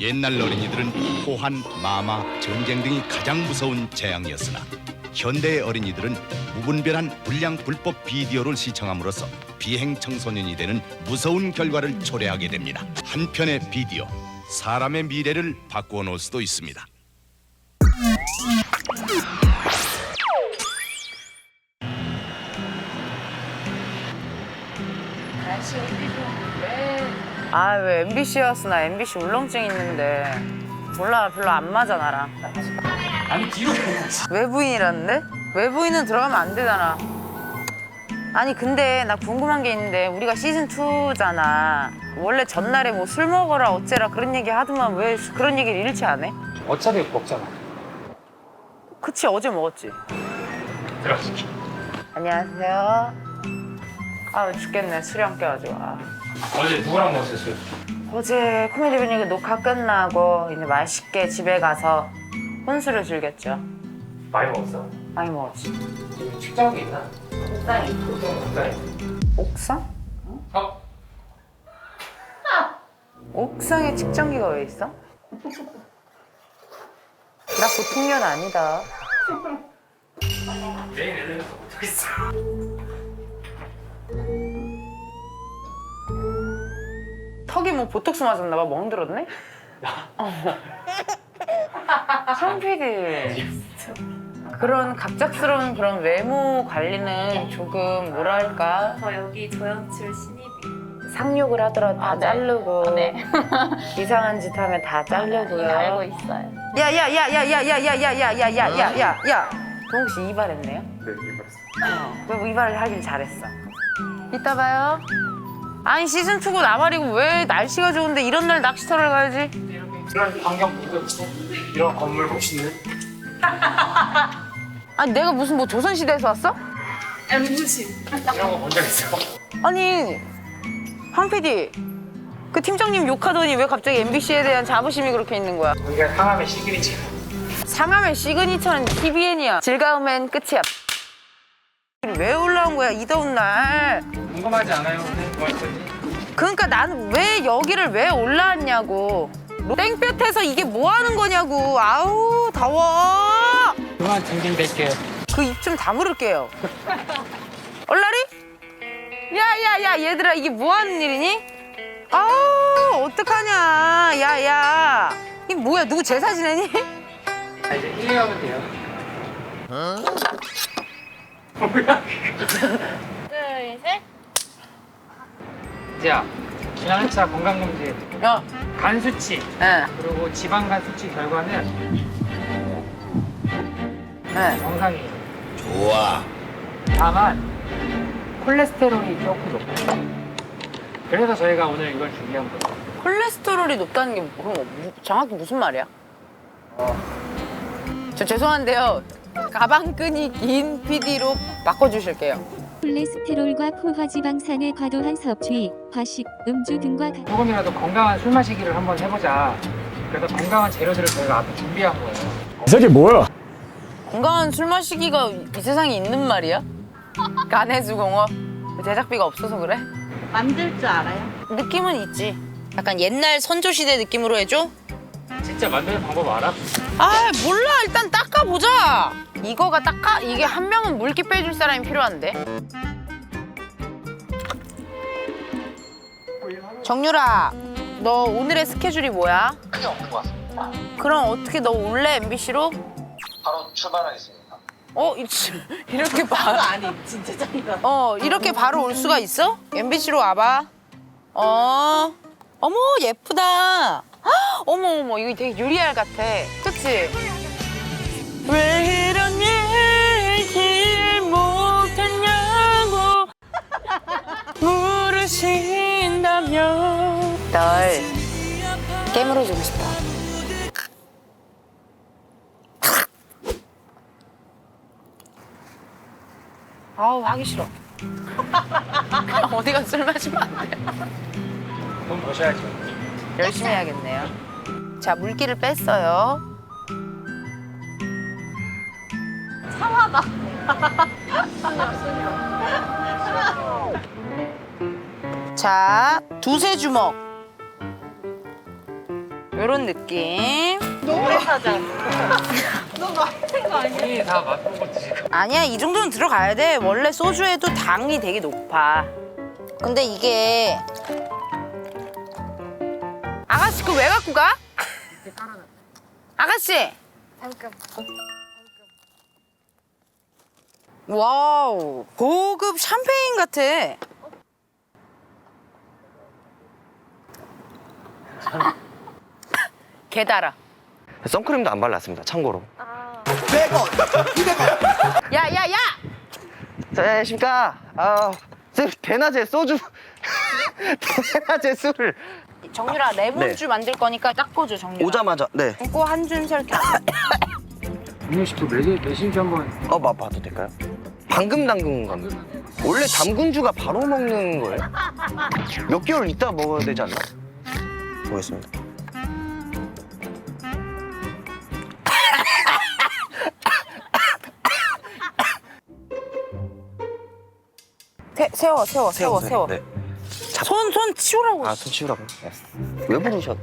옛날 어린이들은 호환, 마마, 전쟁 등이 가장 무서운 재앙이었으나 현대의 어린이들은 무분별한 불량 불법 비디오를 시청함으로써 비행 청소년이 되는 무서운 결과를 초래하게 됩니다. 한편의 비디오, 사람의 미래를 바꾸어 놓을 수도 있습니다. 아 왜 MBC였어? 나 MBC 울렁증 있는데. 몰라 별로 안 맞아 나랑. 아니 뒤로 외부인이라는데? 외부인은 들어가면 안 되잖아. 아니 근데 나 궁금한 게 있는데 우리가 시즌 2잖아. 원래 전날에 뭐 술 먹어라 어째라 그런 얘기 하더만 왜 그런 얘기를 일치 안 해? 어차피 먹잖아. 그치 어제 먹었지. 들어가실게 안녕하세요. 아 죽겠네. 술이 안 깨가지고. 아. 어제 누구랑 먹었어요? 어제 코미디 분위기 녹화 끝나고 이제 맛있게 집에 가서 혼술을 즐겼죠 많이 먹었어? 많이 먹었지 측정기 있나? 옥상에 옥상에 옥상? 어? 옥상에 측정기가 왜 있어? 나 보통 년 아니다. 내일 엘리베이터 못 타겠어 턱이 뭐 보톡스 맞았나 봐. 멍들었네? 상 PD. 그런 갑작스러운 그런 외모 관리는 조금 뭐랄까 저 여기 조연출 신입이 상욕을 하더라도 다 아, 네. 자르고 네. 이상한 짓 하면 다 자르고요. 알고 있어요. 야야야야야야야야야야야야야 동욱 씨 이발했네요? 네 이발했어 어, 그럼 이발을 하길 잘했어. 이따 봐요. 아니 시즌 2고 나발이고 왜 날씨가 좋은데 이런 날 낚시터를 가야지? 이런 광경 보고 있고 이런 건물 멋있는 아니 내가 무슨 뭐 조선 시대에서 왔어? 이런 거 본 적 있어? 아니 황 PD 그 팀장님 욕하더니 왜 갑자기 MBC에 대한 자부심이 그렇게 있는 거야? 여기가 상암의 시그니처 상암의 시그니처는 TVN이야. 즐거움엔 끝이야. 왜 올라온 거야 이 더운 날? 궁금하지 않아요? 그러니까 나는 왜 여기를 왜 올라왔냐고. 땡볕에서 이게 뭐 하는 거냐고. 아우 더워. 그만 징징댈게요 그 입 좀 다물을게요. 얼라리? 야 야 야 얘들아 이게 뭐 하는 일이니? 아우 어떡하냐. 야 야. 이게 뭐야 누구 제사 지내니? 아 이제 힐링하면 돼요 뭐야 둘, 셋. 자 지난 회차 건강검진 어. 간 수치 예. 그리고 지방간 수치 결과는 예. 정상이에요 좋아. 다만 콜레스테롤이 조금 높아요 그래서 저희가 오늘 이걸 준비한 거예요 콜레스테롤이 높다는 게 그럼 뭐- 정확히 무슨 말이야? 저 죄송한데요. 가방끈이 긴 PD로 바꿔주실게요. 콜레스테롤과 포화지방산의 과도한 섭취, 과식, 음주 등과 같은 조금이라도 건강한 술 마시기를 한번 해보자 그래서 건강한 재료들을 저희가 앞에 준비한 거예요 이 새끼 뭐야? 건강한 술 마시기가 이 세상에 있는 말이야? 간해수공업 제작비가 없어서 그래? 만들 줄 알아요? 느낌은 있지. 약간 옛날 선조 시대 느낌으로 해줘? 진짜 만드는 방법 알아? 아 몰라 일단 닦아보자. 이거가 닦아 이게 한 명은 물기 빼줄 사람이 필요한데. 정유라, 너 오늘의 스케줄이 뭐야? 크게 없는 것 같습니다. 그럼 어떻게 너 올래 MBC로? 바로 출발하겠습니다. 어 이- 이렇게 바로 아니 진짜 짱이다. 어 이렇게 바로 올 수가 있어? MBC로 와봐. 어 어머 예쁘다. 헉, 어머 어머 이거 되게 유리알 같아. 그치? 왜 물으신다면 널 깨물어 주고 싶어. 아우 하기 싫어. 어디가 술 마시면 안 돼. 돈 버셔야죠 열심히 해야겠네요. 자 물기를 뺐어요. 참하다. 자 두세 주먹. 요런 느낌. 이다 맛보고 드시고. 아니야 이 정도는 들어가야 돼 원래 소주에도 당이 되게 높아 근데 이게 아가씨 그거 왜 갖고 가? 아가씨 잠깐. 와우 고급 샴페인 같아 개 달아 선크림도 안 발랐습니다. 참고로. 야야 야 자, 안녕하십니까. 아, 쌤, 대낮에 소주. 대낮에 술을 정유라 레몬주 만들 거니까 딱 보죠 정유라 오자마자, 네. 붓고 한 줌 설탕 민효 씨그 매실주 한번 어, 맛봐도 될까요? 방금 담근 겁니다. 원래 담근주가 바로 먹는 거예요? 몇 개월 있다 먹어야 되지 않나? 보겠습니다. 세, 세워 세워 세워 세워 네. 손 손 치우라고 아, 손 치우라고. 네. 왜 부르셨?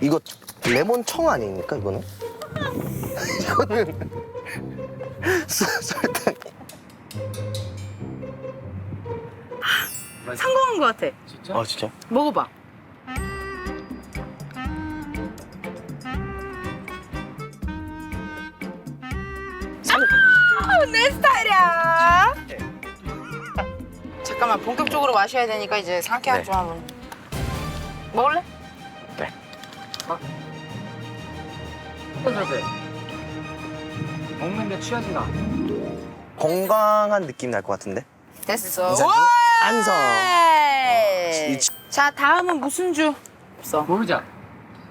이거 레몬 청 아닙니까, 이거는? 이거는 술- 설탕. 성공한 거 같아 진짜? 아, 진짜? 먹어봐. 아, 내 스타일이야. 잠깐만 본격적으로 마셔야 되니까 이제 상쾌한 네. 좀 한번 먹을래? 어떠세요? 먹는데 취하지가 않아. 건강한 느낌 날 것 같은데? 됐어. 와! 안성. 네. 이- 자 다음은 무슨 주? 없어. 모르자.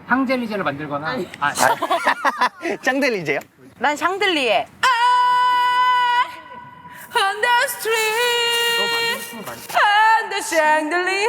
향젤리제를 만들거나. 아, 짱델리제요? 난 샹들리에. 아, on the street. on the chandelier.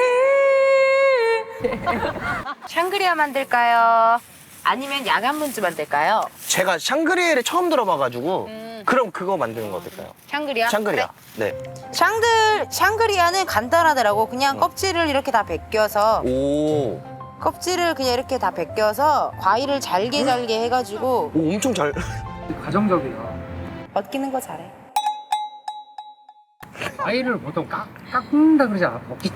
샹그리아 만들까요? 아니면 야간 문주 만들까요? 제가 샹그리에를 처음 들어봐가지고 음. 그럼 그거 만드는 거 어떨까요? 샹그리아? 샹그리아. 네. 그래. 샹들 샹그리아는 간단하더라고. 그냥 껍질을 이렇게 다 벗겨서 오. 껍질을 그냥 이렇게 다 벗겨서 과일을 잘게 잘게 해가지고 오 엄청 잘. 가정적이야. 벗기는 거 잘해. 과일을 보통 깎, 깎는다 그러지 않아? 벗기지.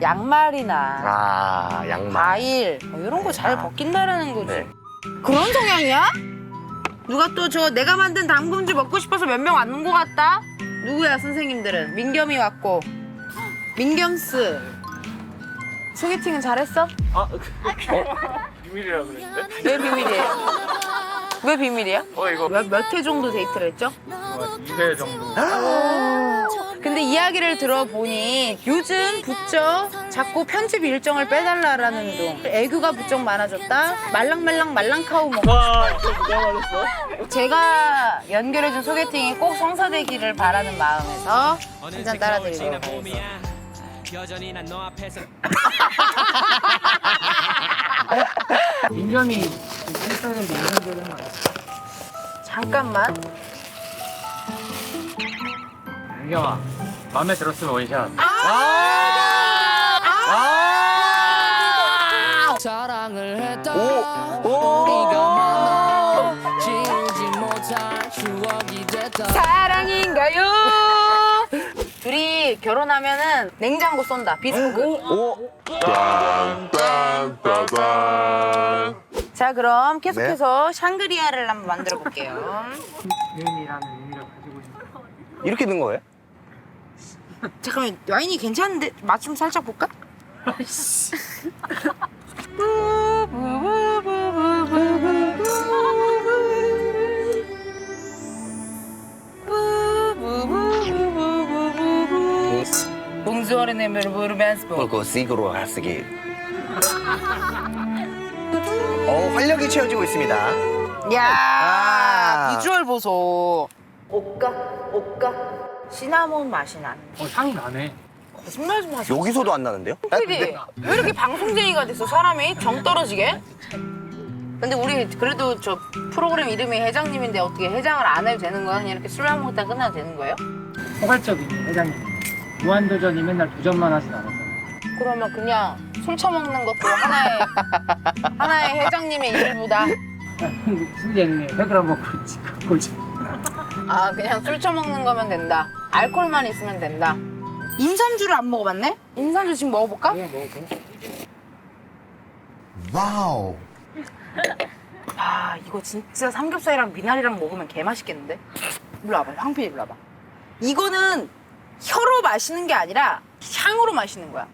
양말이나 아 양말. 과일 뭐 이런 거 잘 아. 벗긴다라는 거지. 네. 그런 성향이야? 누가 또 저 내가 만든 당근주 먹고 싶어서 몇 명 왔는 것 같다? 누구야 선생님들은? 민겸이 왔고 민겸스 소개팅은 잘했어? 비밀이라고 그랬는데? 왜 비밀이에요? 왜 비밀이야? 어, 이거 몇 회 정도 데이트를 했죠? 2회 정도. 근데 이야기를 들어보니 요즘 부쩍 자꾸 편집 일정을 빼달라라는 둥. 애교가 부쩍 많아졌다. 말랑말랑 말랑카우 먹고 싶다. 제가 연결해준 소개팅이 꼭 성사되기를 바라는 마음에서 한 잔 따라드리도록 하겠습니다. 민겸이 했어야 되는데 인간적인 거 아니야? 잠깐만 민겸아, 마음에 들었으면 원샷. 사랑을 했다 오. 오. 우리가 만나 지우지 못할 추억이 됐다 사랑인가요? 둘이 결혼하면은 냉장고 쏜다 비스코크 오. 자 그럼 계속해서 샹그리아를 한번 만들어 볼게요 유인이라는 의미를 가지고 있는. 이렇게 된 거예요? 잠깐만 와인이 괜찮은데 맛 좀 살짝 볼까? Bonjour, ne me 하스기. 어 활력이 채워지고 있습니다. 야 아. 비주얼 보소. 옷가 옷가 시나몬 맛이 나는. 어, 향이 나네. 거짓말 좀 하지. 여기서도 안 나는데요? PD 왜 이렇게 방송쟁이가 됐어 사람이 정 떨어지게? 근데 우리 그래도 저 프로그램 이름이 회장님인데 어떻게 회장을 안 해도 되는 거야? 그냥 이렇게 술만 먹다 끝나도 되는 거예요? 포괄적인 회장님. 무한도전이 맨날 도전만 하진 않았잖아. 그러면 그냥 술 처먹는 것도 하나의 하나의 회장님의 일부다. 술얘는 왜 그럼 먹고 있지? 갖고 있지. 아 그냥 술 처먹는 거면 된다. 알코올만 있으면 된다. 인삼주를 안 먹어봤네? 인삼주 지금 먹어볼까? 그냥 먹어. 와우. 아 이거 진짜 삼겹살이랑 미나리랑 먹으면 개 맛있겠는데? 일로 와봐 황필 일로 와봐. 이거는 혀로 마시는 게 아니라 향으로 마시는 거야.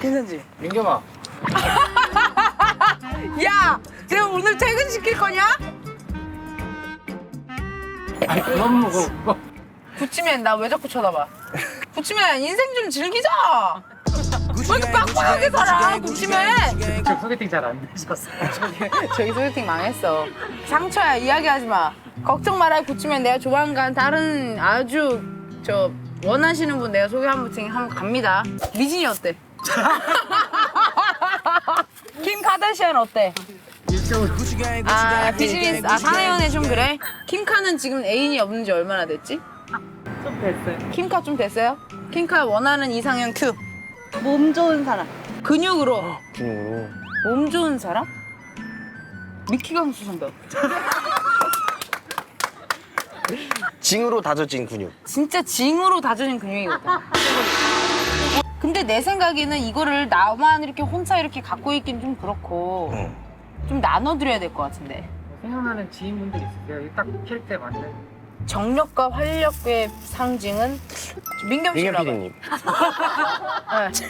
괜찮지? 민겸아, 야, 내가 오늘 퇴근 시킬 거냐? 아니 그만 먹어. 구치맨 나 왜 자꾸 쳐다봐? 구치맨 인생 좀 즐기자. 왜 이렇게 빡빡하게 살아, 구치맨? 저 소개팅 잘 안 되셨어. 저희 소개팅 망했어. 상처야 이야기하지 마. 걱정 말아요 구치맨 내가 조만간 다른 아주 저 원하시는 분 내가 소개 한번 한번 갑니다. 미진이 어때? 김 카다시안 어때? 아 비즈니스 아 사내연애 좀 그래? 킴카는 지금 애인이 없는 지 얼마나 됐지? 좀 됐어요. 킴카 좀 됐어요? 킴카 원하는 이상형 큐 몸 좋은 사람. 근육으로 근육으로. 몸 좋은 사람? 미키 강수 선배 징으로 다져진 근육. 진짜 징으로 다져진 근육이거든 근데 내 생각에는 이거를 나만 이렇게 혼자 이렇게 갖고 있긴 좀 그렇고 응. 좀 나눠드려야 될 것 같은데 생각나는 지인분들 있으세요? 딱 캐릭터에 맞는. 정력과 활력의 상징은 민겸 씨 민겸 나봐 PD님. 네.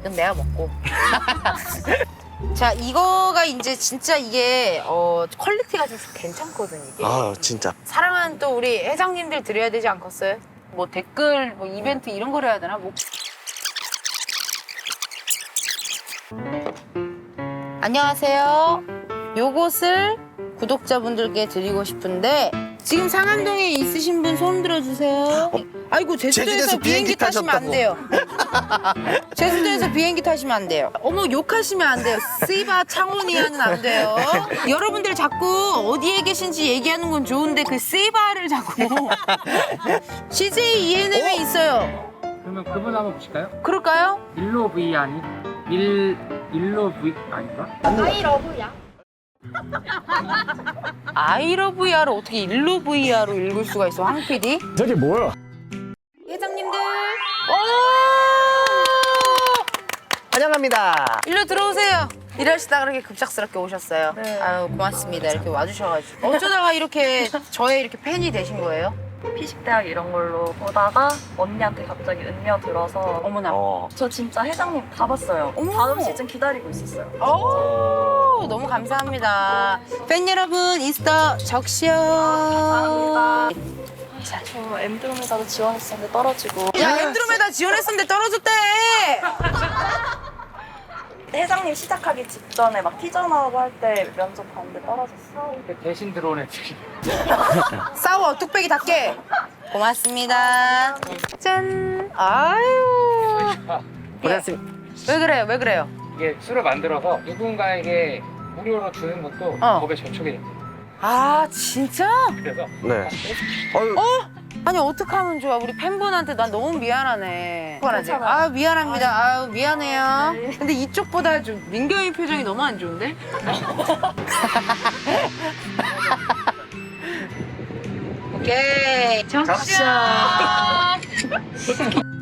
이건 내가 먹고. 자, 이거가 이제 진짜 이게 어, 퀄리티가 좀 괜찮거든 이게. 아 진짜. 사랑하는 또 우리 회장님들 드려야 되지 않겠어요? 뭐 댓글, 뭐 이벤트 이런 걸 해야 되나? 뭐. 안녕하세요. 요것을 구독자분들께 드리고 싶은데 지금 상암동에 있으신 분 손 들어주세요. 아이고 제주도에서 제주도에서 비행기 비행기 타시면 안. 돼요. 제주도에서 비행기 타시면 안 돼요. 어머 욕하시면 안 돼요. 씨바 창원이야는 안 돼요. 여러분들 자꾸 어디에 계신지 얘기하는 건 좋은데 그 씨바를 자꾸 CJ ENM에 있어요. 그러면 그분 한번 보실까요? 그럴까요? 일로 V 아니? 일 일로 V 아닌가? 아이 러브야. 아이러브야를 어떻게 일로브야로 읽을 수가 있어 황 PD? 저게 뭐야? 환영합니다. 일로 들어오세요. 이러시다가 그렇게 급작스럽게 오셨어요. 아유 고맙습니다. 이렇게 와주셔가지고 어쩌다가 이렇게 저의 이렇게 팬이 되신 거예요? 피식대학 이런 걸로 보다가 언니한테 갑자기 은녀 들어서 어머나. 어. 저 진짜 회장님 다 봤어요. 어머. 다음 시즌 기다리고 있었어요. 오, 너무 감사합니다. 팬 여러분, 이스터 적시요. 감사합니다. 저 엠드로메다도 지원했었는데 떨어지고 야, 엔드로메다 지원했었는데 떨어졌대. 회장님 시작하기 직전에 막 티저 나오고 할 때 면접 봤는데 떨어졌어. 대신 들어온 애들이. 싸워, 뚝배기 닫게. 고맙습니다. 짠. 아유. 고생했습니다. 왜 그래요? 왜 그래요? 이게 술을 만들어서 누군가에게 무료로 주는 것도 어. 법에 저촉이 됩니다. 아, 진짜? 그래서 네. 어유. 아니 어떡하면 좋아. 우리 팬분한테 난 너무 미안하네? 괜찮아요. 아 미안합니다. 아유 미안해요. 근데 이쪽보다 좀 민경이 표정이 너무 안 좋은데? 오케이. 정치야